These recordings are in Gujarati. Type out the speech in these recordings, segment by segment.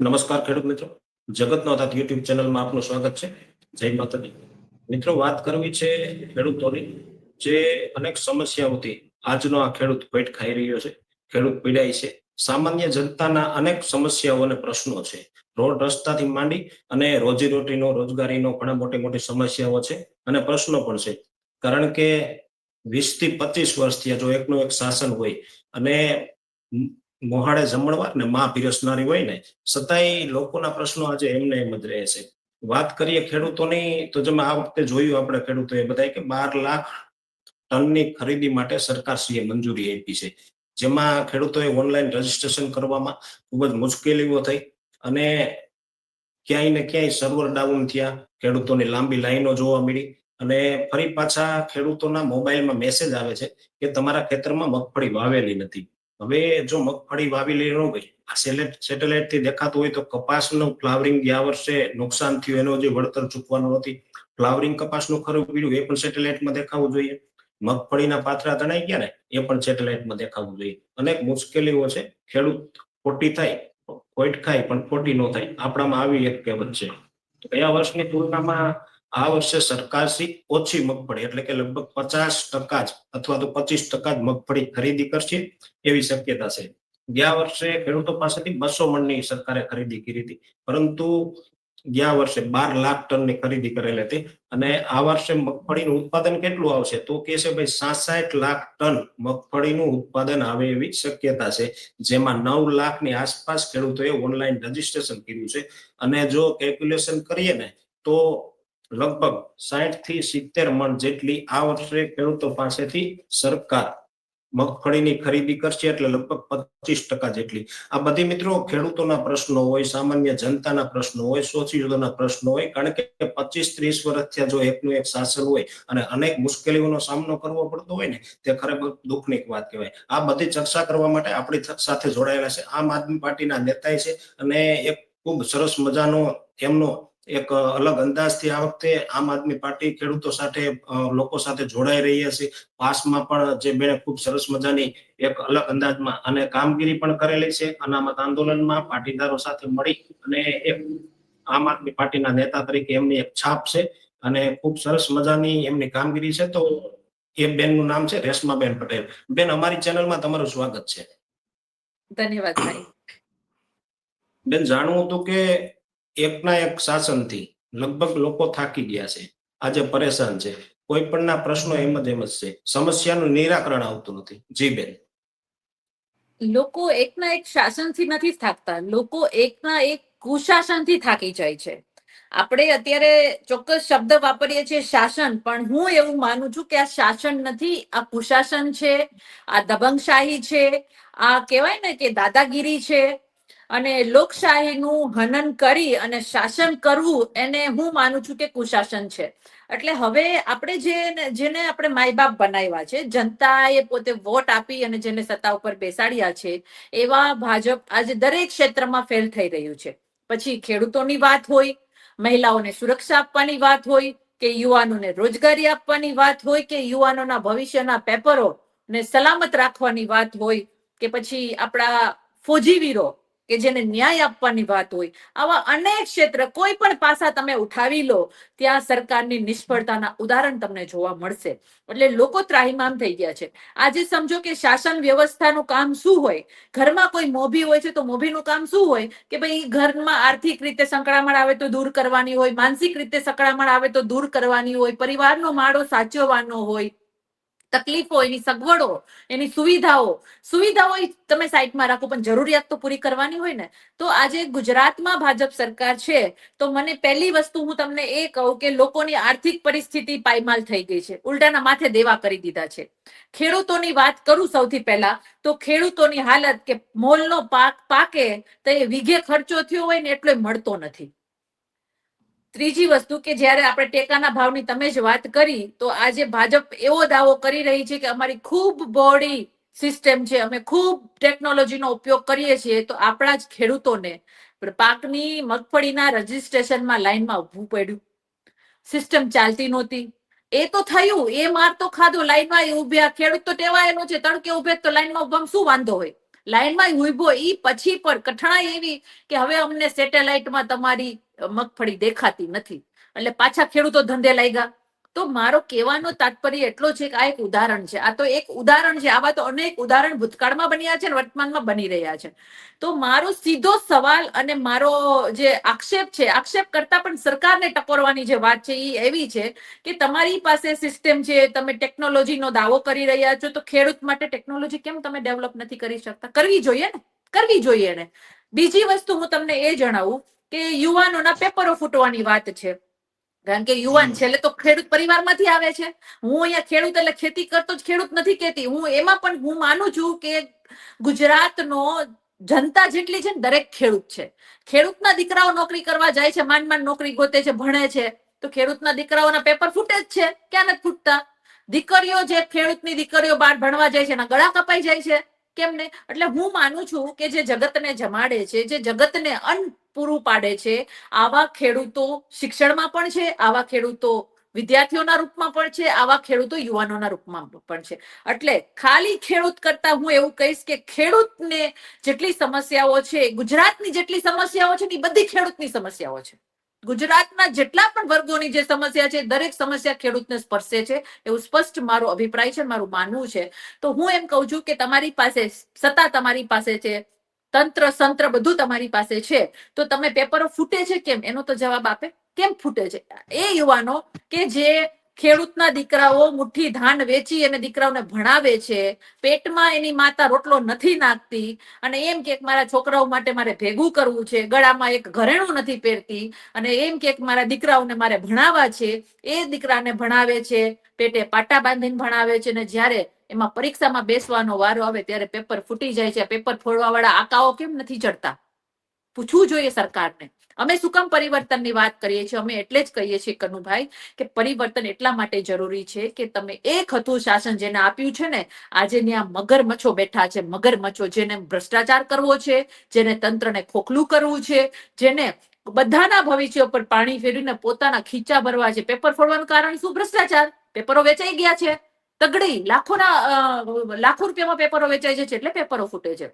નમસ્કાર ખેડૂત મિત્રો. જગત નોતા યુટ્યુબ ચેનલમાં આપનું સ્વાગત છે. જય માતાજી. મિત્રો, વાત કરવી છે ખેડૂતોની જે અનેક સમસ્યાઓથી આજનો આ ખેડૂત પેટ ખાઈ રહ્યો છે. ખેડૂત પીડાય છે. સામાન્ય જનતાના અનેક સમસ્યાઓ અને પ્રશ્નો છે. રોડ રસ્તાથી માંડી અને રોજીરોટીનો, રોજગારીનો ઘણા મોટી મોટી સમસ્યાઓ છે અને પ્રશ્નો પણ છે. કારણ કે વીસથી પચીસ વર્ષથી જો એકનું એક શાસન હોય અને મોહાડે જમણવાર ને માં પીરસનારી હોય ને છતાંય લોકોના પ્રશ્નો આજે એમને એમ જ રહે છે. વાત કરીએ ખેડૂતોની, તો જેમ આ વખતે જોયું આપણે ખેડૂતો એ બધા કે બાર લાખ ટનની ખરીદી માટે સરકારશ્રીએ મંજૂરી આપી છે. જેમાં ખેડૂતોએ ઓનલાઈન રજીસ્ટ્રેશન કરવામાં ખૂબ જ મુશ્કેલીઓ થઈ અને ક્યાંય ને ક્યાંય સર્વર ડાઉન થયા, ખેડૂતોની લાંબી લાઈનો જોવા મળી અને ફરી પાછા ખેડૂતોના મોબાઈલમાં મેસેજ આવે છે કે તમારા ખેતરમાં મગફળી વાવેલી નથી. હવે જો મગફળી વાવી ન ભાઈ આ સેટેલાઇટથી દેખાતું હોય તો કપાસનું ફ્લાવરિંગ ગયા વર્ષે નુકસાન થયું. એનો જે વળતર ચૂકવાનું નથી ફ્લાવરિંગ કપાસનું ખરું પીડ્યું. એ પણ સેટેલાઇટમાં દેખાવું જોઈએ. મગફળીના પાથરા તણાઈ ગયા ને, એ પણ સેટેલાઇટમાં દેખાવું જોઈએ. અનેક મુશ્કેલીઓ છે, ખેડૂત ખોટી થાય કોઈટ ખાય, પણ ખોટી ન થાય. આપણામાં આવી એક કહેવત છે. ગયા વર્ષની તુલનામાં આ વર્ષે સરકારશ્રી ઓછી મગફળી, એટલે કે લગભગ પચાસ ટકા જ અથવા તો પચીસ ટકા જ મગફળી ખરીદી કરશે એવી શક્યતા છે. ગયા વર્ષે ખેડૂતો પાસેથી બસો મણની સરકારે ખરીદી કરી હતી. પરંતુ ગયા વર્ષે બાર લાખ ટનની ખરીદી કરેલી હતી અને આ વર્ષે મગફળીનું ઉત્પાદન કેટલું આવશે? તો કે છે ભાઈ સાસઠ લાખ ટન મગફળીનું ઉત્પાદન આવે એવી શક્યતા છે. જેમાં નવ લાખની આસપાસ ખેડૂતોએ ઓનલાઈન રજીસ્ટ્રેશન કર્યું છે. અને જો કેલ્ક્યુલેશન કરીએ ને, તો લગભગ સાઠથી સિત્તેર મણ જેટલી આ વર્ષે ખેડૂતો પાસેથી સરકાર મગફળીની ખરીદી કરશે એટલે લગભગ પચીસ ટકા જેટલી. આ બધી મિત્રો ખેડૂતોના પ્રશ્નો હોય, સામાન્ય જનતાના પ્રશ્નો હોય સોચિયોના પ્રશ્નો હોય, કારણ કે પચીસ ત્રીસ વર્ષથી જો એકનું એક શાસન હોય અને અનેક મુશ્કેલીઓનો સામનો કરવો પડતો હોય ને, તે ખરેખર દુઃખની વાત કહેવાય. આ બધી ચર્ચા કરવા માટે આપણી સાથે જોડાયેલા છે. આમ આદમી પાર્ટીના નેતા છે અને એક ખૂબ સરસ મજાનો એમનો એક અલગ અંદાજથી આ વખતે આમ આદમી પાર્ટી ખેડૂતો સાથે લોકો સાથે જોડાઈ રહી છે પાસમાં પણ જે બેને ખૂબ સરસ મજાની એક અલગ અંદાજમાં અને કામગીરી પણ કરેલી છે. અનામત આંદોલનમાં પાટીદારો સાથે મળી અને એક આમ આદમી પાર્ટીના નેતા તરીકે એમની એક છાપ છે અને ખૂબ સરસ મજાની એમની કામગીરી છે. તો એ બેનનું નામ છે રેશમાબેન પટેલ. બેન અમારી ચેનલમાં તમારું સ્વાગત છે. ધન્યવાદ બેન જાણવું હતું કે એકના એક શાસનથી લગભગ લોકો થાકી ગયા છે. આજે પરેશાન છે. કોઈ પણના પ્રશ્નો એમ જ એમ જ છે. સમસ્યાનું નિરાકરણ આવતું નથી. જી બેન. લોકો એકના એક શાસનથી નથી થાકતા. લોકો એકના એક કુશાસનથી થાકી જાય છે. આપણે અત્યારે ચોક્કસ શબ્દ વાપરીએ છીએ શાસન, પણ હું એવું માનું છું કે આ શાસન નથી. આ કુશાસન છે. આ દબંગશાહી છે. આ કહેવાય ને કે દાદાગીરી છે. અને લોકશાહીનું હનન કરી અને શાસન કરવું એને હું માનું છું કે કુશાસન છે. એટલે હવે આપણે જે જેને આપણે માય બાપ બનાવ્યા છે, જનતાએ પોતે વોટ આપી અને જેને સત્તા ઉપર બેસાડ્યા છે, એવા ભાજપ આજે દરેક ક્ષેત્રમાં ફેલ થઈ રહ્યું છે. પછી ખેડૂતોની વાત હોય, મહિલાઓને સુરક્ષા આપવાની વાત હોય, કે યુવાનોને રોજગારી આપવાની વાત હોય, કે યુવાનોના ભવિષ્યના પેપરો ને સલામત રાખવાની વાત હોય, કે પછી આપણા ફોજીવીરો કે જેને ન્યાય આપવાની વાત હોય, આવા અનેક ક્ષેત્ર કોઈ પણ પાસા તમે ઉઠાવી લો, ત્યાં સરકારની નિષ્ફળતાના ઉદાહરણ તમને જોવા મળશે. એટલે લોકો ત્રાહિમામ થઈ ગયા છે. આજે સમજો કે શાસન વ્યવસ્થાનું કામ શું હોય? ઘરમાં કોઈ મોભી હોય છે તો મોભીનું કામ શું હોય? કે ભાઈ ઘરમાં આર્થિક રીતે સંકળામણ આવે તો દૂર કરવાની હોય, માનસિક રીતે સંકળામણ આવે તો દૂર કરવાની હોય, પરિવારનો માળો સાચવવાનો હોય તકલીફો, એની સગવડો, એની સુવિધાઓ. સુવિધાઓ તમે સાઈડમાં રાખો, પણ જરૂરિયાત તો પૂરી કરવાની હોય ને. તો આજે ગુજરાતમાં ભાજપ સરકાર છે, તો મને પહેલી વસ્તુ હું તમને એ કહું કે લોકોની આર્થિક પરિસ્થિતિ પાયમાલ થઈ ગઈ છે. ઉલટાના માથે દેવા કરી દીધા છે. ખેડૂતોની વાત કરું સૌથી પહેલા, તો ખેડૂતોની હાલત કે મોલનો પાક પાકે, તો એ વીઘે ખર્ચો થયો હોય ને, એટલો મળતો નથી. ત્રીજી વસ્તુ કે જ્યારે આપણે ટેકાના ભાવની તમે જ વાત કરી, તો આજે ભાજપ એવો દાવો કરી રહી છે કે અમારી ખૂબ બોડી સિસ્ટમ છે, અમે ખૂબ ટેકનોલોજીનો ઉપયોગ કરીએ છીએ, તો આપણા જ ખેડૂતોને પાકની મગફળીના રજીસ્ટ્રેશનમાં લાઈનમાં ઊભું પડ્યું. સિસ્ટમ ચાલતી નહોતી. એ તો થયું, એ માર તો ખાધો લાઈનમાં ઉભ્યા ખેડૂત તો ટેવાયેલો છે, તડકે ઉભે તો લાઈનમાં ઊભા શું વાંધો હોય? લાઈનમાં ઊભો ઈ પછી પણ કઠણાઈ એવી કે હવે અમને સેટેલાઇટમાં તમારી મગફળી દેખાતી નથી. એટલે પાછા ખેડૂતો ધંધે લાગ્યા. તો મારો કહેવાનો તાત્પર્ય એટલો છે કે આ એક ઉદાહરણ છે. આ તો એક ઉદાહરણ છે. આવા તો અનેક ઉદાહરણ ભૂતકાળમાં બન્યા છે અને વર્તમાનમાં બની રહ્યા છે. તો મારો સીધો સવાલ અને મારો જે આક્ષેપ છે, આક્ષેપ કરતા પણ સરકારને ટકોરવાની જે વાત છે એ એવી છે કે તમારી પાસે સિસ્ટમ છે, તમે ટેકનોલોજીનો દાવો કરી રહ્યા છો, તો ખેડૂત માટે ટેકનોલોજી કેમ તમે ડેવલપ નથી કરી શકતા? કરવી જોઈએ ને? કરવી જોઈએ ને? બીજી વસ્તુ હું તમને એ જણાવું કે યુવાનોના પેપરો ફૂટવાની વાત છે. કારણ કે યુવાન છે એટલે તો ખેડૂત પરિવારમાંથી આવે છે. હું અહીંયા ખેડૂત એટલે ખેતી કરતો જ ખેડૂત નથી કેતી હું એમાં પણ હું માનું છું કે ગુજરાતનો જનતા જેટલી છે ને દરેક ખેડૂત છે. ખેડૂતના દીકરાઓ નોકરી કરવા જાય છે માંડ માંડ નોકરી ગોતે છે ભણે છે તો ખેડૂતના દીકરાઓના પેપર ફૂટે જ છે. ક્યાં નથી ફૂટતા? દીકરીઓ જે ખેડૂતની દીકરીઓ બહાર ભણવા જાય છે એના ગળા કપાઈ જાય છે. કેમ ને? એટલે હું માનું છું કે જે જગતને જમાડે છે જે જગતને અન્ન પૂરું પાડે છે. આવા ખેડૂતો શિક્ષણમાં પણ છે, આવા ખેડૂતો વિદ્યાર્થીઓના રૂપમાં પણ છે, આવા ખેડૂતો યુવાનોના રૂપમાં પણ છે. એટલે ખાલી ખેડૂત કરતા હું એવું કહીશ કે ખેડૂતને જેટલી સમસ્યાઓ છે, ગુજરાતની જેટલી સમસ્યાઓ છે ને એ બધી ખેડૂતની સમસ્યાઓ છે. ગુજરાતના જેટલા પણ વર્ગોની જે સમસ્યા છે, દરેક સમસ્યા ખેડૂતને સ્પર્શે છે. એવું સ્પષ્ટ મારો અભિપ્રાય છે, મારું માનવું છે. તો હું એમ કહું છું કે તમારી પાસે સત્તા તમારી પાસે છે તંત્ર, સંત્ર બધું તમારી પાસે છે. તો તમે પેપરો ફૂટે છે કેમ? એનો તો જવાબ આપે. કેમ ફૂટે છે? એ યુવાનો કે જે ખેડૂતના દીકરાઓ મુઠ્ઠી ધાન વેચી અને દીકરાઓને ભણાવે છે, પેટમાં એની માતા રોટલો નથી નાખતી અને એમ કે મારા છોકરાઓ માટે મારે ભેગું કરવું છે, ગળામાં એક ઘરેણું નથી પહેરતી અને એમ કે મારા દીકરાઓને મારે ભણાવવા છે, એ દીકરાને ભણાવે છે, પેટે પાટા બાંધીને ભણાવે છે ને જ્યારે એમાં પરીક્ષામાં બેસવાનો વારો આવે ત્યારે પેપર ફૂટી જાય છે. પેપર ફોડવા વાળા આકાઓ કેમ નથી ચડતા પૂછવું જોઈએ સરકારને. અમે શું કામ પરિવર્તનની વાત કરીએ છીએ? અમે એટલે જ કહીએ છીએ કનુભાઈ કે પરિવર્તન એટલા માટે જરૂરી છે કે તમે એક હતું શાસન જેને આપ્યું છે ને, આજે ત્યાં મગરમચ્છો બેઠા છે. મગરમચ્છો જેને ભ્રષ્ટાચાર કરવો છે, જેને તંત્રને ખોખલું કરવું છે, જેને બધાના ભવિષ્ય પર પાણી ફેરવીને પોતાના ખીચા ભરવા છે. પેપર ફોડવાનું કારણ શું? ભ્રષ્ટાચાર. પેપરો વેચાઈ ગયા છે. તગડી, લાખોના લાખો રૂપિયામાં પેપરો વેચાઈ છે, એટલે પેપરો ફૂટે છે.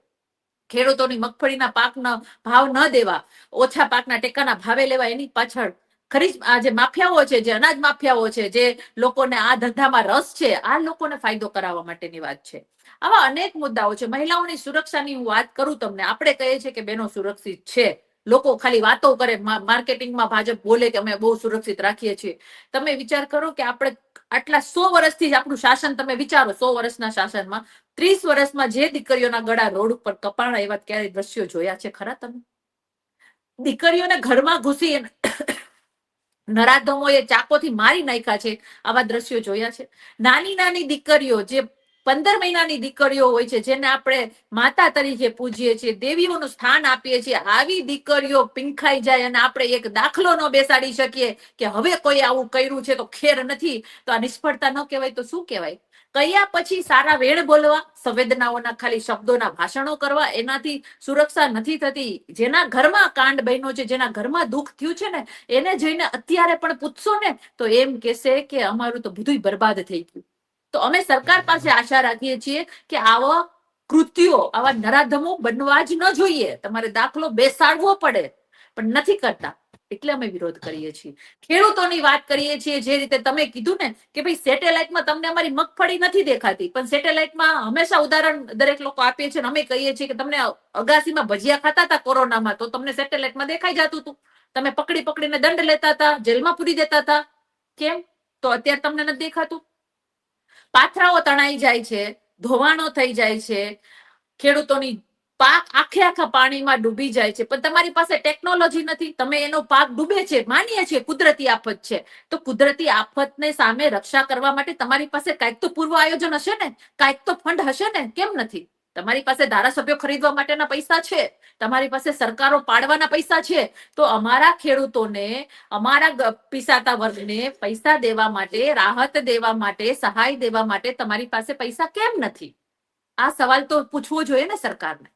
ખેડૂતોની મગફળીના પાકનો ભાવ ન દેવા, ઓછા પાકના ટેકાના ભાવે લેવા, એની પાછળ ખરી આ જે માફિયાઓ છે, જે અનાજ માફિયાઓ છે, જે લોકોને આ ધંધામાં રસ છે, આ લોકોને ફાયદો કરાવવા માટેની વાત છે. આવા અનેક મુદ્દાઓ છે. મહિલાઓની સુરક્ષાની હું વાત કરું તમને. આપણે કહીએ છીએ કે બેનો સુરક્ષિત છે. લોકો ખાલી વાતો કરે માર્કેટિંગમાં ભાજપ બોલે કે અમે બહુ સુરક્ષિત રાખીએ છીએ. તમે વિચાર કરો કે આપણે આટલા સો વર્ષથી આપણું શાસન તમે વિચારો, સો વર્ષના શાસનમાં, ત્રીસ વર્ષમાં જે દીકરીઓના ગળા રોડ ઉપર કપાણા એવા ક્યારેય દ્રશ્યો જોયા છે ખરા તમે? દીકરીઓને ઘરમાં ઘૂસી નરાધમોએ ચાકોથી મારી નાખ્યા છે, આવા દ્રશ્યો જોયા છે. નાની નાની દીકરીઓ જે પંદર મહિનાની દીકરીઓ હોય છે, જેને આપણે માતા તરીકે પૂજીએ છીએ, દેવીઓનું સ્થાન આપીએ છીએ, આવી દીકરીઓ પીંખાઈ જાય અને આપણે એક દાખલો ન બેસાડી શકીએ કે હવે કોઈ આવું કર્યું છે તો ખેર નથી. તો આ નિષ્ફળતા ન કહેવાય તો શું કહેવાય? કયા પછી સારા વેળ બોલવા, સંવેદનાઓના ખાલી શબ્દોના ભાષણો કરવા, એનાથી સુરક્ષા નથી થતી. જેના ઘરમાં કાંડ બન્યો છે, જેના ઘરમાં દુઃખ થયું છે ને, એને જઈને અત્યારે પણ પૂછશો ને, તો એમ કહેશે કે અમારું તો બધું બરબાદ થઈ ગયું. તો અમે સરકાર પાસે આશા રાખીએ છીએ કે આવા કૃત્યો, આવા નરાધમો બનવા જ ન જોઈએ. તમારે દાખલો બેસાડવો પડે, પણ નથી કરતા. એટલે અમે વિરોધ કરીએ છીએ. ખેડૂતોની વાત કરીએ છીએ, જે રીતે તમે કીધું ને કે ભાઈ સેટેલાઇટમાં તમને અમારી મગફળી નથી દેખાતી, પણ સેટેલાઇટમાં હંમેશા ઉદાહરણ દરેક લોકો આપીએ છીએ અમે કહીએ છીએ કે તમને અગાસીમાં ભજીયા ખાતા હતા કોરોનામાં, તો તમને સેટેલાઇટમાં દેખાઈ જતું હતું. તમે પકડી પકડીને દંડ લેતા હતા, જેલમાં પૂરી દેતા હતા. કેમ? તો અત્યારે તમને નથી દેખાતું. પાથરાઓ તણાઈ જાય છે, ધોવાણો થઈ જાય છે, ખેડૂતોની પાક આખે આખા પાણીમાં ડૂબી જાય છે. પણ તમારી પાસે ટેકનોલોજી નથી, તમે એનો પાક ડૂબે છે, માનીએ છીએ, કુદરતી આફત છે. તો કુદરતી આફતને સામે રક્ષા કરવા માટે તમારી પાસે કાંઈક તો પૂર્વ આયોજન હશે ને? કાંઈક તો ફંડ હશે ને? કેમ નથી? તમારી પાસે ધારાસભ્યો ખરીદવા માટેના પૈસા છે, તમારી પાસે સરકારો પાડવાના પૈસા છે, તો અમારા ખેડૂતોને, અમારા પીસાતા વર્ગને પૈસા દેવા માટે, રાહત દેવા માટે, સહાય દેવા માટે તમારી પાસે પૈસા કેમ નથી? આ સવાલ તો પૂછવો જોઈએ ને સરકારને.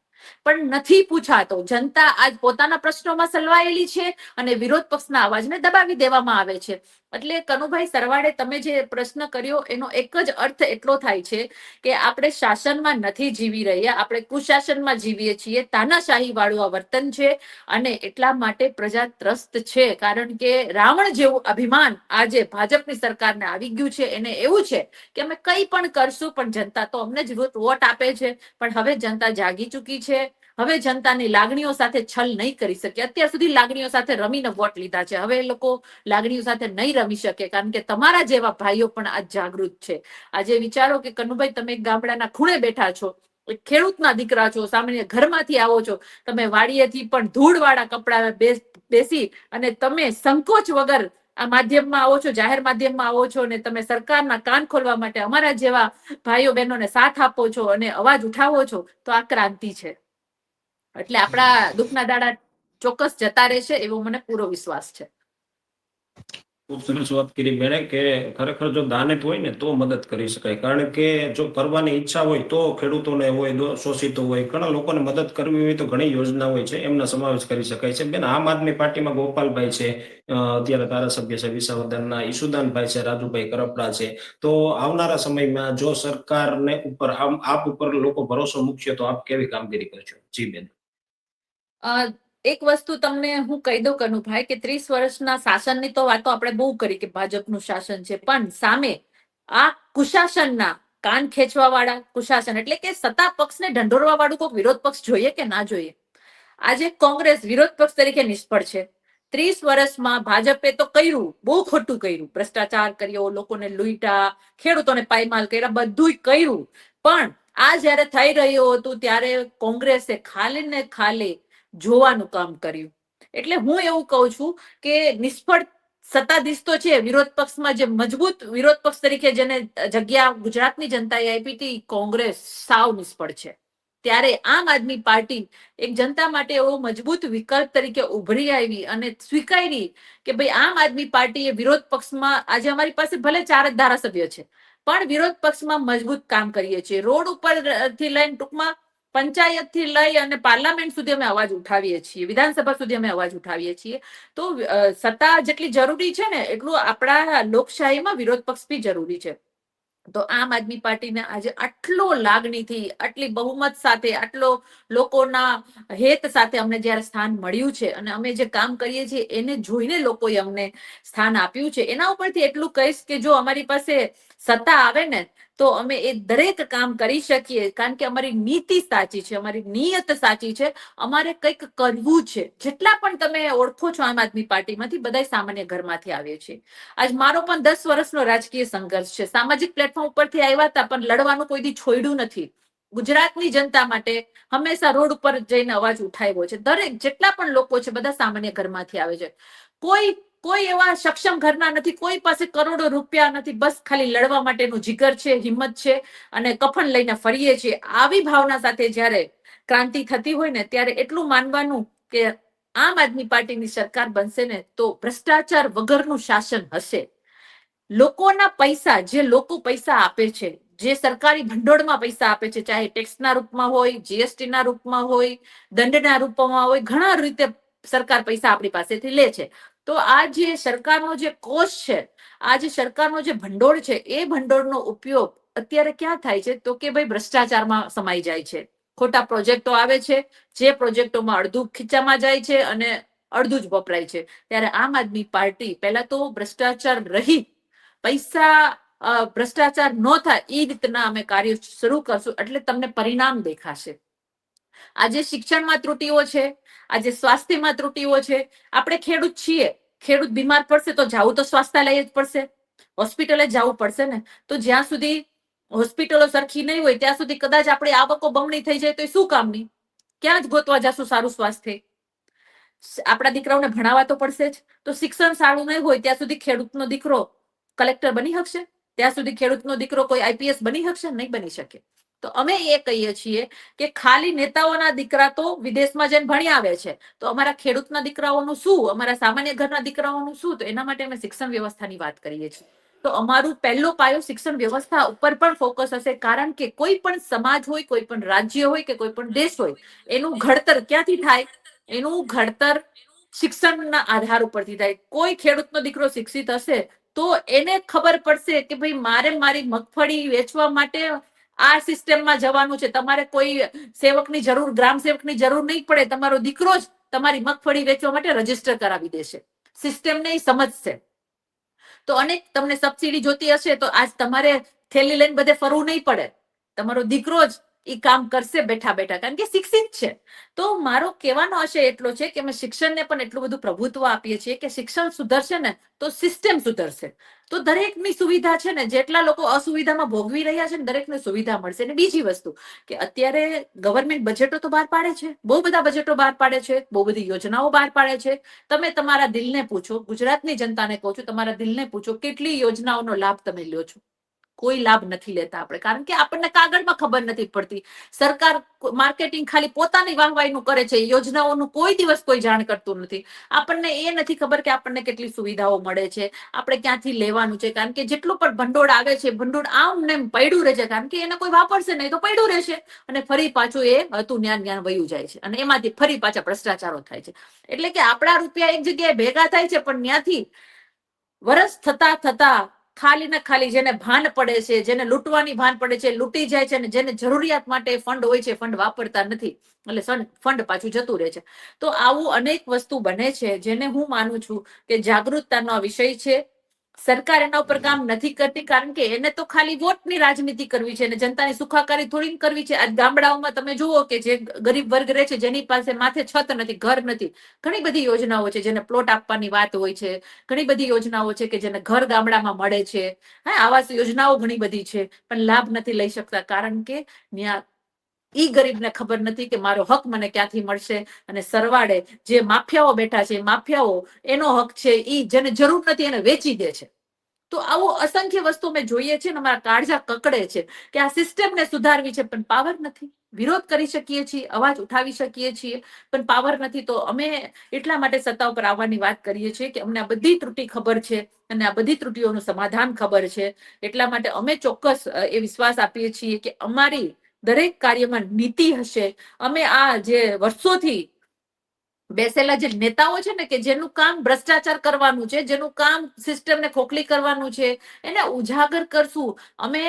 પણ નથી પૂછાતો. જનતા આજ પોતાના પ્રશ્નોમાં સલવાયેલી છે અને વિરોધ પક્ષના અવાજને દબાવી દેવામાં આવે છે. એટલે કનુભાઈ સરવાળે તમે જે પ્રશ્ન કર્યો, એનો એક જ અર્થ એટલો થાય છે કે આપણે શાસનમાં નથી જીવી રહ્યા, આપણે કુશાસનમાં જીવીએ છીએ, તાનાશાહી વાળું આ વર્તન છે અને એટલા માટે પ્રજા ત્રસ્ત છે. કારણ કે રાવણ જેવું અભિમાન આજે ભાજપની સરકારને આવી ગયું છે. એને એવું છે કે અમે કંઈ પણ કરશું, પણ જનતા તો અમને જ વોટ આપે છે. પણ હવે જનતા જાગી ચૂકી છે. હવે જનતાની લાગણીઓ સાથે છલ નહીં કરી શકે. અત્યાર સુધી લાગણીઓ સાથે રમીને વોટ લીધા છે. હવે એ લોકો લાગણીઓ સાથે નહીં રમી શકે કારણ કે તમારા જેવા ભાઈઓ પણ આજ જાગૃત છે. આજે વિચારો કે કનુભાઈ, તમે ગામડાના ખૂણે બેઠા છો ખેડૂતના દીકરા છો, સામાન્ય ઘરમાંથી આવો છો, તમે વાડીએથી પણ ધૂળવાળા કપડા બેસી અને તમે સંકોચ વગર આ માધ્યમમાં આવો છો, જાહેર માધ્યમમાં આવો છો અને તમે સરકારના કાન ખોલવા માટે અમારા જેવા ભાઈઓ બહેનોને સાથ આપો છો અને અવાજ ઉઠાવો છો, તો આ ક્રાંતિ છે. એટલે આપણા દુઃખના દાડા ચોક્કસ જતા રહેશે એવો મને પૂરો વિશ્વાસ છે. ખૂબ સરસ વાત કરી બેને કે ખરેખર જો દાનત હોય ને તો મદદ કરી શકાય. કારણ કે જો કરવાની ઈચ્છા હોય તો ખેડૂતોને હોય શોષિતો હોય, ઘણા લોકોને મદદ કરવી હોય તો ઘણી યોજના હોય છે, એમના સમાવેશ કરી શકાય છે. બેન, આમ આદમી પાર્ટીમાં ગોપાલભાઈ છે અત્યારે ધારાસભ્ય છે વિસાવદનના ઈસુદાનભાઈ છે, રાજુભાઈ કરપડા છે. તો આવનારા સમયમાં જો સરકારને ઉપર આમ, આપ ઉપર લોકો ભરોસો મૂકશે તો આપ કેવી કામગીરી કરશો? જી બેન. એક વસ્તુ તમને હું કહી દઉં કનુભાઈ, કે ત્રીસ વર્ષના શાસનની તો વાતો આપણે બહુ કરી કે ભાજપનું શાસન છે. પણ સામે આ કુશાસનના કાન ખેંચવા વાળા કુશાસન, એટલે કે સત્તા પક્ષને ઢંઢોરવા વાળું કોઈ વિરોધ પક્ષ જોઈએ કે ના જોઈએ? આજે કોંગ્રેસ વિરોધ પક્ષ તરીકે નિષ્ફળ છે. ત્રીસ વર્ષમાં ભાજપે તો કર્યું, બહુ ખોટું કર્યું. ભ્રષ્ટાચાર કર્યો, લોકોને લૂંટા ખેડૂતોને પાયમાલ કર્યા બધું કર્યું. પણ આ જ્યારે થઈ રહ્યું હતું, ત્યારે કોંગ્રેસે ખાલી ને ખાલી જોવાનું કામ કર્યું. એટલે હું એવું કહું છું કે નિષ્ફળ સત્તાધીશ તો છે, વિરોધ પક્ષમાં જે મજબૂત વિરોધ પક્ષ તરીકે જેને જગ્યા ગુજરાતની જનતાએ આપી હતી, કોંગ્રેસ સાવ નિષ્ફળ છે. ત્યારે આમ આદમી પાર્ટી એક જનતા માટે એવો મજબૂત વિકલ્પ તરીકે ઉભરી આવી અને સ્વીકારી કે ભાઈ આમ આદમી પાર્ટી એ વિરોધ પક્ષમાં, આજે અમારી પાસે ભલે ચાર જ ધારાસભ્ય છે, પણ વિરોધ પક્ષમાં મજબૂત કામ કરીએ છીએ. રોડ ઉપરથી લઈને ટૂંકમાં પંચાયતથી લઈ અને પાર્લામેન્ટ સુધી અમે અવાજ ઉઠાવીએ છીએ, વિધાનસભા સુધી અમે અવાજ ઉઠાવીએ છીએ. તો સત્તા જેટલી જરૂરી છે ને, એટલું આપણા લોકશાહીમાં વિરોધ પક્ષ બી જરૂરી છે. તો આમ આદમી પાર્ટીને આજે આટલો લાગણીથી, આટલી બહુમત સાથે, આટલો લોકોના હેત સાથે અમને જ્યારે સ્થાન મળ્યું છે અને અમે જે કામ કરીએ છીએ, એને જોઈને લોકોએ અમને સ્થાન આપ્યું છે. એના ઉપરથી એટલું કહીશ કે જો અમારી પાસે સત્તા આવે ને, તો અમે એ દરેક કામ કરી શકીએ. કારણ કે અમારી નીતિ સાચી છે, અમારી નિયત સાચી છે. અમારે કંઈક કરવું છે. જેટલા પણ તમે ઓળખો છો આમ આદમી પાર્ટીમાંથી બધા સામાન્ય ઘરમાંથી આવે છે આજ મારો પણ દસ વર્ષનો રાજકીય સંઘર્ષ છે. સામાજિક પ્લેટફોર્મ ઉપરથી આવ્યા હતા, પણ લડવાનું કોઈ દી છોડ્યું નથી. ગુજરાતની જનતા માટે હંમેશા રોડ ઉપર જઈને અવાજ ઉઠાવ્યો છે. દરેક, જેટલા પણ લોકો છે, બધા સામાન્ય ઘરમાંથી આવે છે. કોઈ કોઈ એવા સક્ષમ ઘરના નથી, કોઈ પાસે કરોડો રૂપિયા નથી, બસ ખાલી લડવા માટેનું જીગર છે, હિંમત છે અને કફન લઈને ફરીએ છીએ. આવી ભાવના સાથે જ્યારે ક્રાંતિ થતી હોય ને, ત્યારે એટલું માનવાનું કે આમ આદમી પાર્ટીની સરકાર બનશે ને, તો ભ્રષ્ટાચાર વગરનું શાસન હશે. લોકોના પૈસા, જે લોકો પૈસા આપે છે, જે સરકારી ભંડોળમાં પૈસા આપે છે, ચાહે ટેક્સના રૂપમાં હોય જીએસટી ના રૂપમાં હોય, દંડના રૂપમાં હોય, ઘણા રીતે સરકાર પૈસા આપણી પાસેથી લે છે. તો આ જે સરકારનો જે કોષ છે, આ જે સરકારનો જે ભંડોળ છે, એ ભંડોળનો ઉપયોગ અત્યારે ક્યાં થાય છે? તો કે ભાઈ ભ્રષ્ટાચારમાં સમાઈ જાય છે. ખોટા પ્રોજેક્ટો આવે છે, જે પ્રોજેક્ટોમાં અડધું ખીચામાં જાય છે અને અડધું જ વપરાય છે. ત્યારે આમ આદમી પાર્ટી પહેલા તો ભ્રષ્ટાચાર રહિત પૈસા ભ્રષ્ટાચાર ન થાય એ રીતના અમે કાર્ય શરૂ કરશું એટલે તમને પરિણામ દેખાશે. આજે શિક્ષણમાં ત્રુટીઓ છે આજે સ્વાસ્થ્યમાં ત્રુટીઓ છે, આપણે ખેડૂત છીએ. ખેડૂત બીમાર પડશે તો જવું તો સ્વાસ્થ્યાલય જ પડશે. હોસ્પિટલે જવું પડશે ને? તો જ્યાં સુધી હોસ્પિટલો સરખી નહીં હોય, ત્યાં સુધી કદાચ આપણી આવકો બમણી થઈ જાય તો શું કામની? ક્યાં જ ગોતવા જશું સારું સ્વાસ્થ્ય? આપણા દીકરાઓને ભણાવવા તો પડશે જ. તો શિક્ષણ સારું નહીં હોય, ત્યાં સુધી ખેડૂતનો દીકરો કલેક્ટર બની શકશે? ત્યાં સુધી ખેડૂતનો દીકરો કોઈ આઈપીએસ બની શકશે? નહીં બની શકે. તો અમે એ કહીએ છીએ કે ખાલી નેતાઓના દીકરા તો વિદેશમાં જઈને ભણી આવે છે. તો અમારા ખેડૂતના દીકરાઓનું શું? અમારા સામાન્ય ઘરના દીકરાઓનું શું? તો એના માટે અમે શિક્ષણ વ્યવસ્થાની વાત કરીએ છીએ. તો અમારું પહેલો પાયો શિક્ષણ વ્યવસ્થા ઉપર પણ ફોકસ હશે, કારણ કે કોઈ પણ સમાજ હોય, કોઈ પણ રાજ્ય હોય કે કોઈ પણ દેશ હોય, એનું ઘડતર ક્યાંથી થાય? એનું ઘડતર શિક્ષણના આધાર ઉપરથી થાય. કોઈ ખેડૂતનો દીકરો શિક્ષિત હશે તો એને ખબર પડશે કે ભાઈ મારે મારી મગફળી વેચવા માટે આ સિસ્ટમમાં જવાનું છે. તમારે કોઈ સેવકની જરૂર, ગ્રામ સેવકની જરૂર નહીં પડે. તમારો દીકરો જ તમારી મગફળી વેચવા માટે રજિસ્ટર કરાવી દેશે. સિસ્ટમને ઈ સમજશે. તો અને તમને સબસિડી જોતી હશે તો આજ તમારે થેલી લઈને બધે ફરવું નહીં પડે. તમારો દીકરો જ ઈ કામ કરશે બેઠા બેઠા. કારણ કે શિક્ષિત છે. તો મારો કહેવાનો આશય એટલો છે કે અમે શિક્ષણને પણ એટલું બધું પ્રભુત્વ આપીએ છીએ કે શિક્ષણ સુધરશે ને તો સિસ્ટમ સુધરશે. તો દરેકની સુવિધા છે ને, જેટલા લોકો અસુવિધામાં ભોગવી રહ્યા છે ને, દરેકને સુવિધા મળશે. અને બીજી વસ્તુ કે અત્યારે ગવર્મેન્ટ બજેટો તો બહાર પાડે છે. બહુ બધા બજેટો બહાર પાડે છે. બહુ બધી યોજનાઓ બહાર પાડે છે. તમે તમારા દિલને પૂછો, ગુજરાતની જનતાને કહો છો, તમારા દિલને પૂછો, કેટલી યોજનાઓનો લાભ તમે લ્યો છો? કોઈ લાભ નથી લેતા આપણે. કારણ કે આપણને કાગળમાં ખબર નથી પડતી. સરકાર માર્કેટિંગ ખાલી પોતાની વાહવાહીનું કરે છે. યોજનાઓનું કોઈ દિવસ કોઈ જાણ કરતું નથી. આપણને એ નથી ખબર કે આપણને કેટલી સુવિધાઓ મળે છે. આપણે ક્યાંથી લેવાનું છે. કારણ કે જેટલું પણ ભંડોળ આવે છે, ભંડોળ આમ ને પડ્યું રહે છે. કારણ કે એને કોઈ વાપરશે નહીં તો પડ્યું રહેશે. અને ફરી પાછું એ હતું જ્ઞાન જ્ઞાન વયું જાય છે. અને એમાંથી ફરી પાછા ભ્રષ્ટાચારો થાય છે. એટલે કે આપણા રૂપિયા એક જગ્યાએ ભેગા થાય છે, પણ ત્યાંથી વરસ થતા થતા ખાલી ને ખાલી જેને ભાન પડે છે, જેને લૂંટવાની ભાન પડે છે, લૂંટી જાય છે અને જેને જરૂરિયાત માટે ફંડ હોય છે ફંડ વાપરતા નથી. એટલે ફંડ પાછું જતું રહે છે. તો આવું અનેક વસ્તુ બને છે, જેને હું માનું છું કે જાગૃતતાનો વિષય છે. સરકાર એના ઉપર કામ નથી કરતી, કારણ કે એને તો ખાલી વોટની રાજનીતિ કરવી છે અને જનતાની સુખાકારી થોડી કરવી છે. ગામડાઓમાં તમે જુઓ કે જે ગરીબ વર્ગ રહે છે, જેની પાસે માથે છત નથી, ઘર નથી, ઘણી બધી યોજનાઓ છે, જેને પ્લોટ આપવાની વાત હોય છે, ઘણી બધી યોજનાઓ છે કે જેને ઘર ગામડામાં મળે છે. હા, આવાસ યોજનાઓ ઘણી બધી છે, પણ લાભ નથી લઈ શકતા, કારણ કે ત્યાં ઈ ગરીબને ખબર નથી કે મારો હક મને ક્યાંથી મળશે અને સરવાળે જે માફિયાઓ બેઠા છે માફિયાઓ, એનો હક છે, ઈ જેને જરૂર નથી એને વેચી દે છે. તો આવો અસંખ્ય વસ્તુ અમે જોઈએ છે અમારા કાળજા કકડે છે કે આ સિસ્ટમને સુધારવી છે, પણ પાવર નથી. વિરોધ કરી શકીએ છીએ, અવાજ ઉઠાવી શકીએ છીએ, પણ પાવર નથી. તો અમે એટલા માટે સત્તા ઉપર આવવાની વાત કરીએ છીએ કે અમને આ બધી ત્રુટી ખબર છે અને આ બધી ત્રુટીઓનું સમાધાન ખબર છે. એટલા માટે અમે ચોક્કસ એ વિશ્વાસ આપીએ છીએ કે અમારી દરેક કાર્યમાં નીતિ હશે. અમે આ જે વર્ષોથી બેસેલા જે નેતાઓ છે ને કે જેનું કામ ભ્રષ્ટાચાર કરવાનું છે, જેનું કામ સિસ્ટમને ખોખલી કરવાનું છે, એને ઉજાગર કરશું. અમે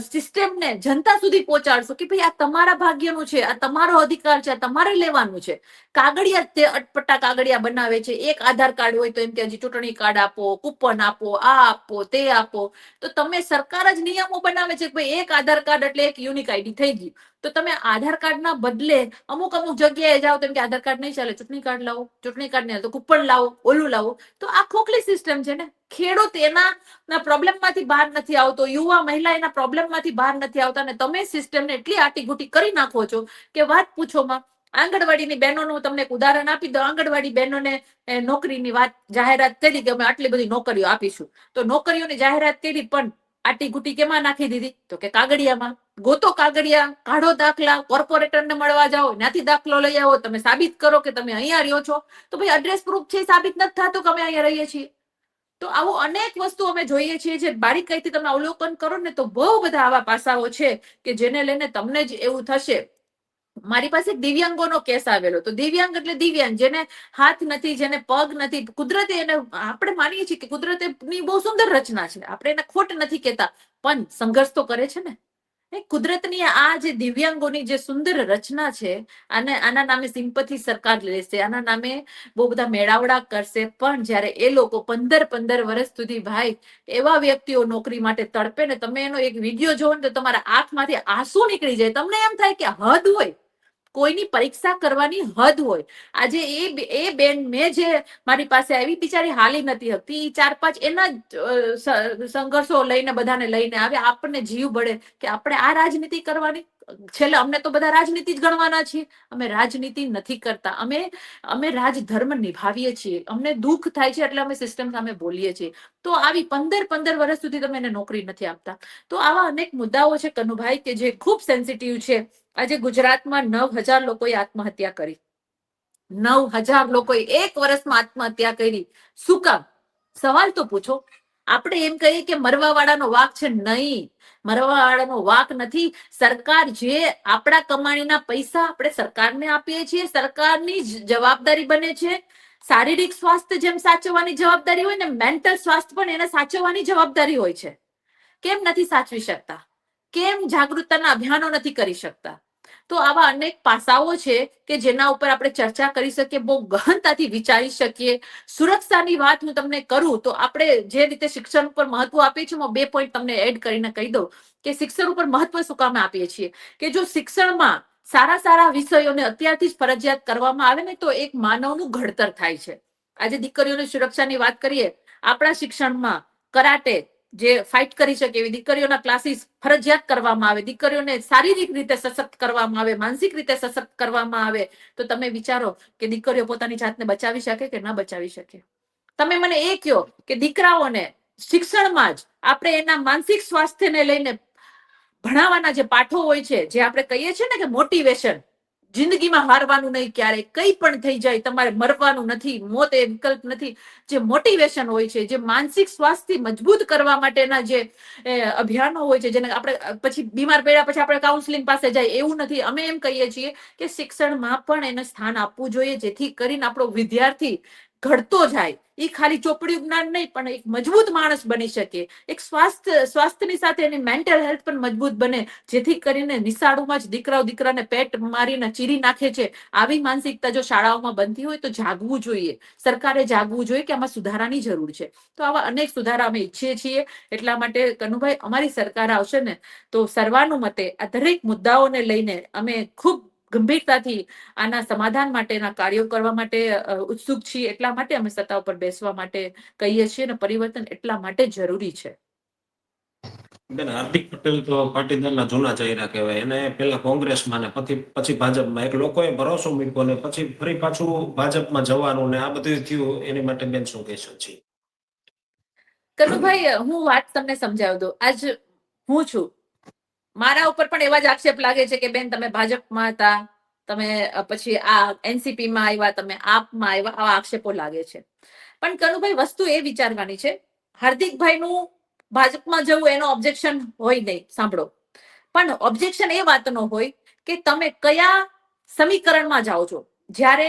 સિસ્ટમને જનતા સુધી પહોંચાડશું કે ભાઈ આ તમારા ભાગ્યનું છે, આ તમારો અધિકાર છે, આ તમારે લેવાનું છે. કાગળિયા તે અટપટા કાગળિયા બનાવે છે. એક આધાર કાર્ડ હોય તો એમ કે હજી ચૂંટણી કાર્ડ આપો, કૂપન આપો, આ આપો, તે આપો. તો તમે સરકાર જ નિયમો બનાવે છે ભાઈ એક આધાર કાર્ડ એટલે એક યુનિક આઈડી થઈ ગયું. તો તમે આધાર કાર્ડના બદલે અમુક અમુક જગ્યાએ જાઓ તેમ કે આધાર કાર્ડ નહીં ચાલે, ચૂંટણી કાર્ડ લાવો, ચૂંટણી કાર્ડ નહીં, તો કૂપન લાવો, ઓલું લાવો, તો આ ખોખલી સિસ્ટમ છે ને ખેડૂત એના પ્રોબ્લેમમાંથી બહાર નથી આવતો, યુવા મહિલા એના પ્રોબ્લેમમાંથી બહાર નથી આવતા, અને તમે સિસ્ટમને એટલી આટીઘૂટી કરી નાખો છો કે વાત પૂછોમાં આંગણવાડીની બહેનોનું તમને એક ઉદાહરણ આપી દો આંગણવાડી બહેનોને નોકરીની વાત, જાહેરાત કરી કે અમે આટલી બધી નોકરીઓ આપીશું, તો નોકરીઓની જાહેરાત કરી પણ આટી ગુટી કેમાં નાખી દીધી? તો કે કાગળિયામાં. ગોતો કાગળિયા, કાઢો દાખલા, કોર્પોરેટરને મળવા જાઓ ત્યાંથી દાખલો લઈ આવો, તમે સાબિત કરો કે તમે અહીંયા રહ્યો છો. તો ભાઈ એડ્રેસ પ્રૂફ છે સાબિત નથી થતું કે અમે અહીંયા રહીએ છીએ. તો આવું અનેક વસ્તુ અમે જોઈએ છીએ જે બારીકાઈથી તમે અવલોકન કરો ને તો બહુ બધા આવા પાસાઓ છે કે જેને લઈને તમને જ એવું થશે. મારી પાસે દિવ્યાંગોનો કેસ આવેલો. તો દિવ્યાંગ એટલે દિવ્યાંગ, જેને હાથ નથી, જેને પગ નથી, કુદરતે એને, આપણે માનીએ છીએ કે કુદરતે ની બહુ સુંદર રચના છે. આપણે એને ખોટ નથી કહેતા, પણ સંઘર્ષ તો કરે છે ને. કુદરતની આ જે દિવ્યાંગોની જે સુંદર રચના છે, આને, આના નામે સિમ્પથી સરકાર લેશે, આના નામે બહુ બધા મેળાવડા કરશે, પણ જ્યારે એ લોકો પંદર પંદર વર્ષ સુધી ભાઈ એવા વ્યક્તિઓ નોકરી માટે તડપે ને તમે એનો એક વીડિયો જોવો ને તો તમારા આંખમાંથી આંસુ નીકળી જાય. તમને એમ થાય કે હદ હોય. કોઈની પરીક્ષા કરવાની હદ હોય. આજે એ એ બેન મેં જે મારી પાસે આવી, બિચારી હાલી નથી હતી એ ચાર, પાંચ એના સંઘર્ષો લઈને બધાને લઈને આવે. આપણને જીવ બળે કે આપણે આ રાજનીતિ કરવાની. છેલ્લે અમને તો બધા રાજનીતિ જ ગણવાના છીએ. અમે રાજનીતિ નથી કરતા. અમે અમે રાજધર્મ નિભાવીએ છીએ. અમને દુઃખ થાય છે એટલે અમે સિસ્ટમ સામે બોલીએ છીએ. તો આવી પંદર પંદર વર્ષ સુધી તમે એને નોકરી નથી આપતા. તો આવા અનેક મુદ્દાઓ છે કનુભાઈ, કે જે ખૂબ સેન્સિટિવ છે. આજે ગુજરાતમાં નવ હજાર લોકોએ આત્મહત્યા કરી. નવ હજાર લોકોએ એક વર્ષમાં આત્મહત્યા કરી. શું કામ? સવાલ તો પૂછો. આપણે એમ કહીએ કે મરવા વાળાનો વાક છે નહીં. મરવા વાળાનો વાક નથી. સરકાર જે આપણા કમાણીના પૈસા આપણે સરકારને આપીએ છીએ, સરકારની જવાબદારી બને છે. શારીરિક સ્વાસ્થ્ય જેમ સાચવવાની જવાબદારી હોય ને મેન્ટલ સ્વાસ્થ્ય પણ એને સાચવવાની જવાબદારી હોય છે. કેમ નથી સાચવી શકતા? કેમ જાગૃતતાના અભિયાનો નથી કરી શકતા? તો આવા અનેક પાસાઓ છે કે જેના ઉપર આપણે ચર્ચા કરી શકીએ, બહુ ગહનતાથી વિચારી શકીએ. સુરક્ષાની વાત હું તમને કરું તો આપણે જે રીતે શિક્ષણ ઉપર મહત્વ આપીએ છીએ, હું બે પોઈન્ટ તમને એડ કરીને કહી દઉં કે શિક્ષણ ઉપર મહત્વ શું કામ આપીએ છીએ? કે જો શિક્ષણમાં સારા સારા વિષયોને અત્યારથી જ ફરજિયાત કરવામાં આવે ને તો એક માનવનું ઘડતર થાય છે. આજે દીકરીઓની સુરક્ષાની વાત કરીએ, આપણા શિક્ષણમાં કરાટે જે ફાઇટ કરી શકે એવી દીકરીઓના ક્લાસીસ ફરજિયાત કરવામાં આવે, દીકરીઓને શારીરિક રીતે સશક્ત કરવામાં આવે, માનસિક રીતે સશક્ત કરવામાં આવે, તો તમે વિચારો કે દીકરીઓ પોતાની જાતને બચાવી શકે કે ન બચાવી શકે. તમે મને એ કહો કે દીકરાઓને શિક્ષણમાં જ આપણે એના માનસિક સ્વાસ્થ્યને લઈને ભણાવવાના જે પાઠો હોય છે, જે આપણે કહીએ છીએ ને કે મોટિવેશન જિંદગીમાં હારવાનું નહીં ક્યારે, કંઈ પણ થઈ જાય, તમારે મરવાનું નથી, મોત એ વિકલ્પ નથી. જે મોટિવેશન હોય છે, જે માનસિક સ્વાસ્થ્ય મજબૂત કરવા માટેના જે અભિયાનો હોય છે, જેને આપણે પછી બીમાર પડ્યા પછી આપણે કાઉન્સેલિંગ પાસે જાય, એવું નથી. અમે એમ કહીએ છીએ કે શિક્ષણમાં પણ એને સ્થાન આપવું જોઈએ, જેથી કરીને આપણો વિદ્યાર્થી ઘડતો જાય. એ ખાલી ચોપડી જ્ઞાન નહીં, પણ એક મજબૂત માણસ બની શકે. એક સ્વાસ્થ્ય, સ્વાસ્થ્યની સાથે એની મેન્ટલ હેલ્થ પણ મજબૂત બને. જેથી કરીને નિશાળોમાં જ દીકરાઓ, દીકરાને પેટ મારીને ચીરી નાખે છે. આવી માનસિકતા જો શાળાઓમાં બનતી હોય તો જાગવું જોઈએ. સરકારે જાગવું જોઈએ કે આમાં સુધારાની જરૂર છે. તો આવા અનેક સુધારા અમે ઈચ્છીએ છીએ. એટલા માટે કનુભાઈ, અમારી સરકાર આવશે ને, તો સર્વાનુમતે આ દરેક મુદ્દાઓને લઈને અમે ખૂબ ગંભીરતાથી આના સમાધાન માટેના કાર્યો કરવા માટે ઉત્સુક છીએ એટલા માટે અમે સત્તા ઉપર બેસવા માટે કહીએ છીએ અને પરિવર્તન એટલા માટે જરૂરી છે. બેન હાર્દિક પટેલ તો પાટીદારના જૂના ચહેરા કહેવાય. એને પેલા કોંગ્રેસમાં ને પછી પછી ભાજપમાં એક લોકોએ ભરોસો મૂક્યો ને પછી ફરી પાછું ભાજપમાં જવાનું ને આ બધું થયું. એની માટે બેન શું કહેશો છી કનુભાઈ હું વાત તમને સમજાવી દઉં. આજ હું છું. મારા ઉપર પણ એવા જ આક્ષેપ લાગે છે કે, બેન, તમે ભાજપમાં હતા. તમે પછી આ એનસીપીમાં આવ્યા, તમે આપમાં આવ્યા. આવા આક્ષેપો લાગે છે. પણ કનુભાઈ, વસ્તુ એ વિચારવાની છે, હાર્દિકભાઈનું ભાજપમાં જવું એનો ઓબ્જેક્શન હોય નહીં, સાંભળો. પણ ઓબ્જેક્શન એ વાતનો હોય કે તમે કયા સમીકરણમાં જાઓ છો. જ્યારે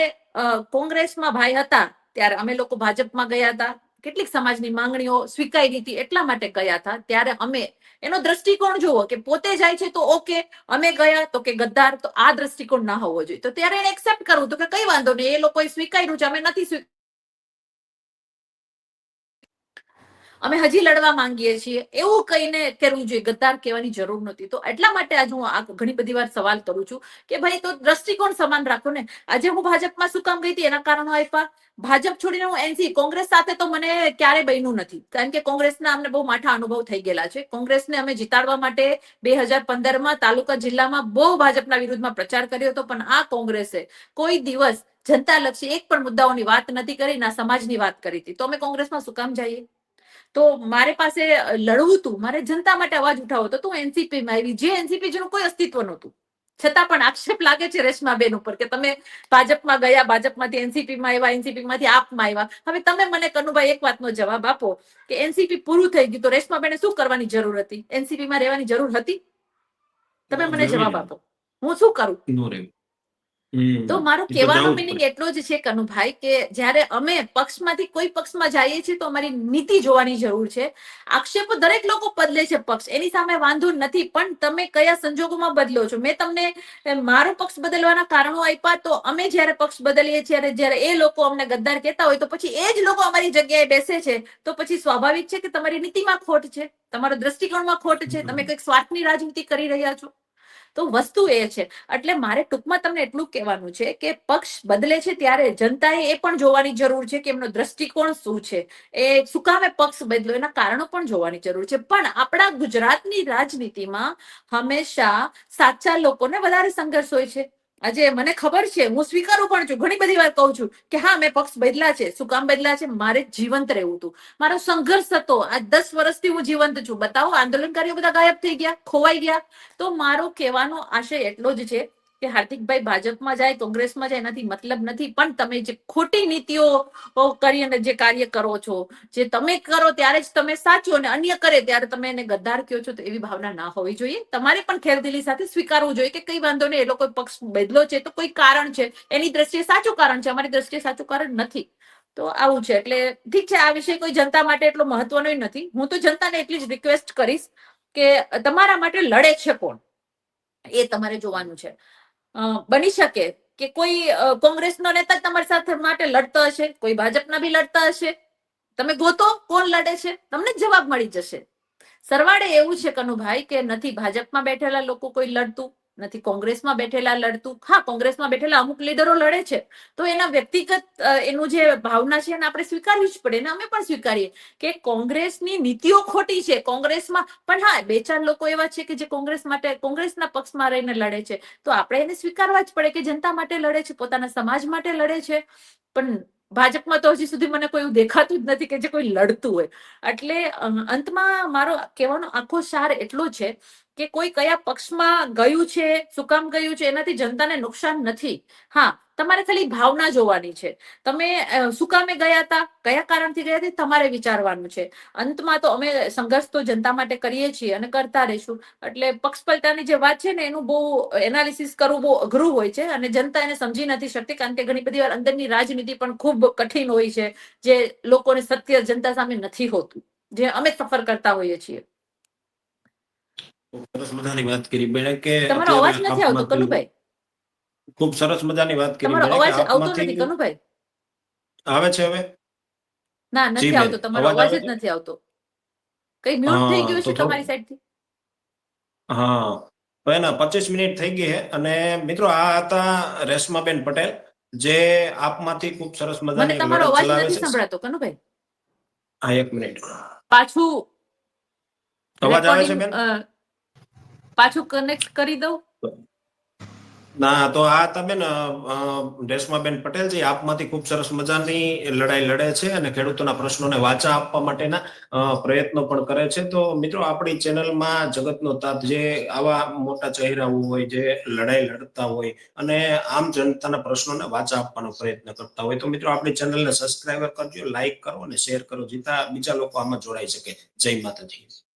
કોંગ્રેસમાં ભાઈ હતા, ત્યારે અમે લોકો ભાજપમાં ગયા હતા. કેટલીક સમાજની માંગણીઓ સ્વીકારી હતી એટલા માટે ગયા હતા. ત્યારે અમે એનો દ્રષ્ટિકોણ જોવો કે પોતે જાય છે તો ઓકે, અમે ગયા તો કે ગદ્દાર, તો આ દ્રષ્ટિકોણ ના હોવો જોઈએ. તો ત્યારે એને એક્સેપ્ટ કરવું તો કે કઈ વાંધો નહીં, એ લોકોએ સ્વીકાર્યું છે, અમે નથી સ્વી અમે હજી લડવા માંગીએ છીએ. એવું કહીને કરવું જોઈએ ગદ્દાર કહેવાની જરૂર નથી તો એટલા માટે આજે હું આ ઘણી બધી વાર સવાલ કરું છું કે ભાઈ તો દ્રષ્ટિકોણ સમાન રાખો ને. આજે હું ભાજપમાં શું કામ ગઈ હતી? એના કારણો આપ્યા. ભાજપ છોડીને હું એનસી કોંગ્રેસ સાથે તો મને ક્યારે બન્યું નથી. કારણ કે કોંગ્રેસના અમને બહુ માઠા અનુભવ થઈ ગયેલા છે. કોંગ્રેસને અમે જીતાડવા માટે બે હજાર પંદરમાં તાલુકા જિલ્લામાં બહુ ભાજપના વિરુદ્ધમાં પ્રચાર કર્યો હતો. પણ આ કોંગ્રેસે કોઈ દિવસ જનતાલક્ષી એક પણ મુદ્દાઓની વાત નથી કરી, ના સમાજની વાત કરી હતી. તો અમે કોંગ્રેસમાં શું કામ જઈએ? તો મારે પાસે લડવું હતું. મારે જનતા માટે અવાજ ઉઠાવો હતો. તો એનસીપીમાં આવી. જે એનસીપી જેનું કોઈ અસ્તિત્વ નહોતું. છતાં પણ આક્ષેપ લાગે છે રેશમાબેન ઉપર કે તમે ભાજપમાં ગયા ભાજપમાંથી એનસીપી માં આવ્યા એનસીપી માંથી આપમાં આવ્યા. હવે તમે મને કનુભાઈ એક વાતનો જવાબ આપો કે એનસીપી પૂરું થઈ ગયું તો રેશમાબેને શું કરવાની જરૂર હતી? એનસીપી માં રહેવાની જરૂર હતી? તમે મને જવાબ આપો. હું શું કરું. તો મારો કહેવાનો મિનિંગ એટલો જ છે કનુભાઈ કે જ્યારે અમે પક્ષમાંથી કોઈ પક્ષમાં જઈએ છીએ તો અમારી નીતિ જોવાની જરૂર છે. આક્ષેપો દરેક લોકો બદલે છે પક્ષ. એની સામે વાંધો નથી પણ તમે કયા સંજોગોમાં બદલો છો? મેં તમને મારો પક્ષ બદલવાના કારણો આપ્યા તો અમે જ્યારે પક્ષ બદલીએ છીએ જ્યારે એ લોકો અમને ગદ્દાર કહેતા હોય તો પછી એ જ લોકો અમારી જગ્યાએ બેસે છે. તો પછી સ્વાભાવિક છે કે તમારી નીતિમાં ખોટ છે? તમારા દ્રષ્ટિકોણમાં ખોટ છે? તમે કંઈક સ્વાર્થની રાજનીતિ કરી રહ્યા છો? તો વસ્તુ એ છે. એટલે મારે ટૂંકમાં તમને એટલું કહેવાનું છે કે પક્ષ બદલે છે ત્યારે જનતાએ એ પણ જોવાની જરૂર છે કે એમનો દ્રષ્ટિકોણ શું છે. એ શું કામે પક્ષ બદલો એના કારણો પણ જોવાની જરૂર છે. પણ આપણા ગુજરાતની રાજનીતિમાં હંમેશા સાચા લોકોને વધારે સંઘર્ષ હોય છે. આજે મને ખબર છે, હું સ્વીકારું પણ છું, ઘણી બધી વાર કહું છું કે હા, મેં પક્ષ બદલા છે. શું કામ બદલા છે? મારે જીવંત રહેવું હતું. મારો સંઘર્ષ હતો. આ દસ વર્ષથી હું જીવંત છું. બતાવો, આંદોલનકારીઓ બધા ગાયબ થઈ ગયા, ખોવાઈ ગયા. તો મારો કહેવાનો આશય એટલો જ છે કે હાર્દિકભાઈ ભાજપમાં જાય, કોંગ્રેસમાં જાય, એનાથી મતલબ નથી. પણ તમે જે ખોટી નીતિઓ કરી અને જે કાર્ય કરો છો, જે તમે કરો ત્યારે જ તમે સાચો અને અન્ય કરે ત્યારે તમે એને ગદ્દાર કયો છો તો એવી ભાવના ના હોવી જોઈએ. તમારે પણ ખેરદિલી સાથે સ્વીકારવું જોઈએ કે કઈ વાંધો નહીં, એ લોકો પક્ષ બદલો છે તો કોઈ કારણ છે. એની દ્રષ્ટિએ સાચું કારણ છે, અમારી દ્રષ્ટિએ સાચું કારણ નથી. તો આવું છે. એટલે ઠીક છે, આ વિષય કોઈ જનતા માટે એટલો મહત્વનો નથી. હું તો જનતાને એટલી જ રિક્વેસ્ટ કરીશ કે તમારા માટે લડે છે કોણ? એ તમારે જોવાનું છે. બની શકે કે કોઈ કોંગ્રેસનો નેતા તમારી સાથે માટે લડતો હશે, કોઈ ભાજપના બી લડતા હશે. તમે ગોતો, કોણ લડે છે? તમને જવાબ મળી જશે. સરવાળે એવું છે કનુભાઈ કે નથી, ભાજપમાં બેઠેલા લોકો કોઈ લડતું? નથી, કોંગ્રેસમાં બેઠેલા લડતું, હા, કોંગ્રેસમાં બેઠેલા અમુક લીડરો લડે છે. તો એના વ્યક્તિગત એનું જે ભાવના છે એને આપણે સ્વીકારવી જ પડે ને અમે પણ સ્વીકારીએ કે કોંગ્રેસની નીતિઓ ખોટી છે. કોંગ્રેસમાં, પણ હા, બે ચાર લોકો એવા છે કે જે કોંગ્રેસ માટે, કોંગ્રેસના પક્ષમાં રહીને લડે છે. તો આપણે એને સ્વીકારવા જ પડે કે જનતા માટે લડે છે, પોતાના સમાજ માટે લડે છે. પણ ભાજપમાં તો હજી સુધી મને કોઈ દેખાતું જ નથી કે જે કોઈ લડતું હોય. એટલે અંતમાં મારો કહેવાનો આખો સાર એટલો છે કે કોઈ કયા પક્ષમાં ગયું છે, શું કામ ગયું છે, એનાથી જનતાને નુકસાન નથી. હા તમારે ખાલી ભાવના જોવાની છે. તમે શું કામે ગયા હતા? કયા કારણથી ગયા હતા? તમારે વિચારવાનું છે. અંતમાં તો અમે સંઘર્ષ તો જનતા માટે કરીએ છીએ અને કરતા રહીશું. એટલે પક્ષપલટાની જે વાત છે ને એનું બહુ એનાલિસિસ કરવું બહુ અઘરું હોય છે અને જનતા એને સમજી નથી શકતી કારણ કે ઘણી બધી વાર અંદરની રાજનીતિ પણ ખૂબ કઠિન હોય છે જે લોકોને સત્ય જનતા સામે નથી હોતું જે અમે સફર કરતા હોઈએ છીએ. તમારો અવાજ નથી આવતો કનુભાઈ. ખૂબ સરસ મજાની વાત કરી. તમારો અવાજ આવતો નથી કનુભાઈ. આવે છે હવે? ના નથી આવતો તમારો અવાજ જ નથી આવતો. કઈ મ્યુટ થઈ ગયું છે તમારી સાઈડથી હા તો એના પચીસ મિનિટ થઈ ગઈ છે અને મિત્રો આ હતા રેશમાબેન પટેલ જે આપમાંથી ખૂબ સરસ મને મજાની તમારો અવાજ નથી સંભળાતો કનુભાઈ. હા એક મિનિટ. પાછું અવાજ આવે છે બેન? પાછું કનેક્ટ કરી દઉં? ના, તો આ તમે રેશમાબેન પટેલજી, આપમાંથી ખૂબ સરસ મજાની લડાઈ લડે છે અને ખેડૂતોના પ્રશ્નોને વાચા આપવા માટેના પ્રયત્નો પણ કરે છે. તો મિત્રો, આપણી ચેનલમાં જગતનો તાત જે આવા મોટા ચહેરાઓ હોય, જે લડાઈ લડતા હોય અને આમ જનતાના પ્રશ્નોને વાચા આપવાનો પ્રયત્ન કરતા હોય, તો મિત્રો, આપણી ચેનલને સબસ્ક્રાઈબર કરજો, લાઈક કરો અને શેર કરો, જેતા બીજા લોકો આમાં જોડાઈ શકે. જય માતાજી.